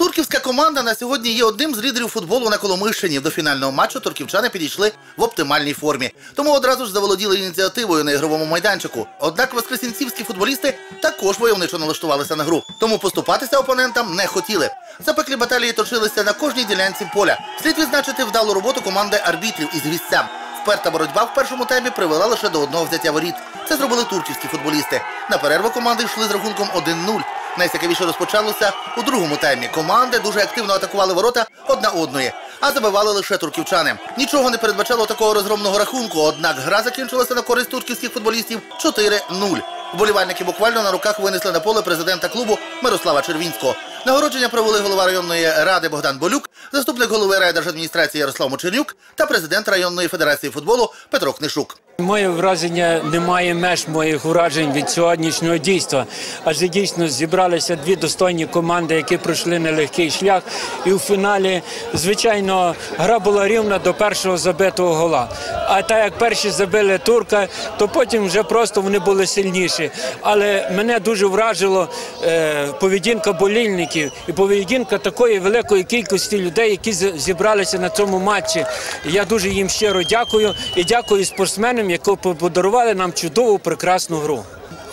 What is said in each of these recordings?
Турківська команда на сьогодні є одним з лідерів футболу на Коломийщині. До фінального матчу турківчани підійшли в оптимальній формі, тому одразу ж заволоділи ініціативою на ігровому майданчику. Однак воскресінцівські футболісти також войовничо налаштувалися на гру, тому поступатися опонентам не хотіли. Запеклі баталії точилися на кожній ділянці поля. Слід відзначити вдалу роботу команди арбітрів із гвіздцям. Вперта боротьба в першому таймі привела лише до одного взяття воріт. Це зробили турківські футболісти. На перерву команди йшли з рахунком 1-0. Найцікавіше розпочалося у другому таймі. Команди дуже активно атакували ворота одна одної, а забивали лише турківчани. Нічого не передбачало такого розгромного рахунку, однак гра закінчилася на користь турківських футболістів 4-0. Вболівальники буквально на руках винесли на поле президента клубу Мирослава Червінського. Нагородження провели голова районної ради Богдан Болюк, заступник голови райдержадміністрації Ярослав Мочернюк та президент районної федерації футболу Петро Книшук. Моє враження немає меж моїх вражень від сьогоднішнього дійства. Адже дійсно зібралися дві достойні команди, які пройшли нелегкий шлях. І у фіналі, звичайно, гра була рівна до першого забитого гола. А так як перші забили турка, то потім вже просто вони були сильніші. Але мене дуже вражило е, поведінка болільників і поведінка такої великої кількості людей, які зібралися на цьому матчі. Я дуже їм щиро дякую і дякую спортсменам, які подарували нам чудову прекрасну гру.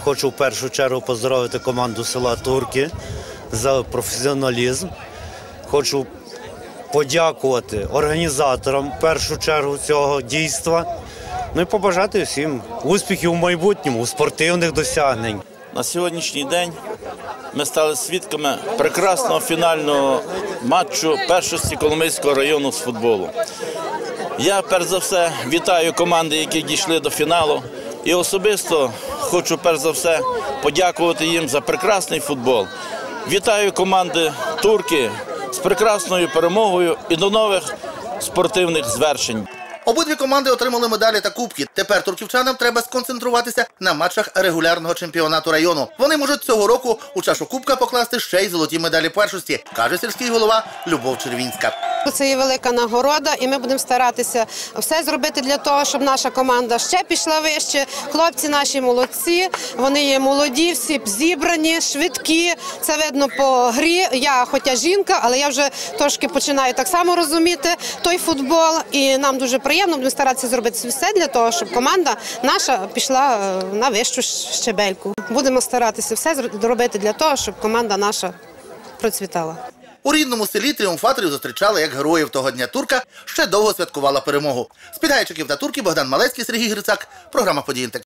Хочу в першу чергу поздоровити команду села Турки за професіоналізм. Хочу подякувати організаторам в першу чергу цього дійства. Ну і побажати всім успіхів у майбутньому, спортивних досягнень. На сьогоднішній день ми стали свідками прекрасного фінального матчу першості Коломийського району з футболу. Я перш за все вітаю команди, які дійшли до фіналу. І особисто хочу перш за все подякувати їм за прекрасний футбол. Вітаю команди турки з прекрасною перемогою і до нових спортивних звершень. Обидві команди отримали медалі та кубки. Тепер турківчанам треба сконцентруватися на матчах регулярного чемпіонату району. Вони можуть цього року у чашу кубка покласти ще й золоті медалі першості, каже сільський голова Любов Червінська. Це є велика нагорода, і ми будемо старатися все зробити для того, щоб наша команда ще пішла вище. Хлопці наші молодці, вони є молоді, всі зібрані, швидкі. Це видно по грі. Я, хоча жінка, але я вже трошки починаю так само розуміти той футбол. І нам дуже приємно будемо старатися зробити все для того, щоб команда наша пішла е, на вищу щебельку. Будемо старатися все зробити для того, щоб команда наша процвітала. У рідному селі тріумфаторів зустрічали як героїв того дня турка. Ще довго святкувала перемогу. З підгайчиків та турки Богдан Малецький, Сергій Грицак. Програма «Події НТК».